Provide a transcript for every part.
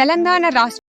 తెలంగాణ రాష్ట్ర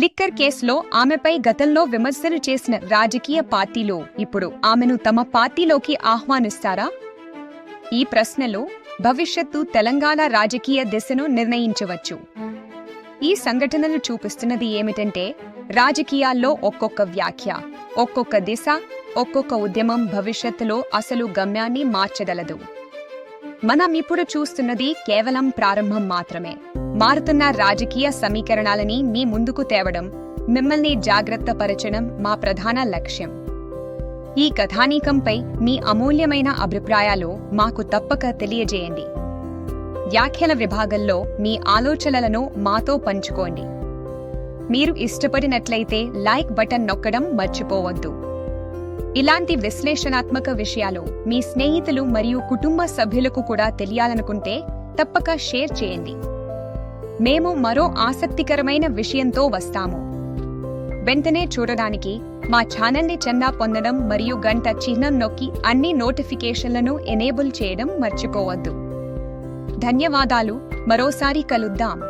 లిక్కర్ కేసులో ఆమెపై గతంలో విమర్శలు చేసిన రాజకీయ పార్టీలు ఇప్పుడు ఆమెను తమ పార్టీలోకి ఆహ్వానిస్తారా? ఈ ప్రశ్నలో భవిష్యత్తు తెలంగాణ రాజకీయ దిశను నిర్ణయించవచ్చు. ఈ సంఘటనలు చూపిస్తున్నది ఏమిటంటే రాజకీయాల్లో ఒక్కొక్క వ్యాఖ్య ఒక్కొక్క దిశ ఒక్కొక్క ఉద్యమం భవిష్యత్తులో అసలు గమ్యాన్ని మార్చగలదు. మనం ఇప్పుడు చూస్తున్నది కేవలం ప్రారంభం మాత్రమే. మారుతున్న రాజకీయ సమీకరణాలని మీ ముందుకు తేవడం మిమ్మల్ని జాగ్రత్త పరచడం మా ప్రధాన లక్ష్యం. ఈ కథానీకంపై మీ అమూల్యమైన అభిప్రాయాలు మాకు తప్పక తెలియజేయండి. వ్యాఖ్యల విభాగంలో మీ ఆలోచనలను మాతో పంచుకోండి. మీరు ఇష్టపడినట్లయితే లైక్ బటన్ నొక్కడం మర్చిపోవద్దు. ఇలాంటి విశ్లేషణాత్మక విషయాలు మీ స్నేహితులు మరియు కుటుంబ సభ్యులకు కూడా తెలియాలనుకుంటే తప్పక షేర్ చేయండి. మేము మరో ఆసక్తికరమైన విషయంతో వస్తాము. వెంటనే చూడడానికి మా ఛానల్ని చందా పొందడం మరియు గంట చిహ్నం నొక్కి అన్ని నోటిఫికేషన్లను ఎనేబుల్ చేయడం మర్చిపోవద్దు. ధన్యవాదాలు. మరోసారి కలుద్దాం.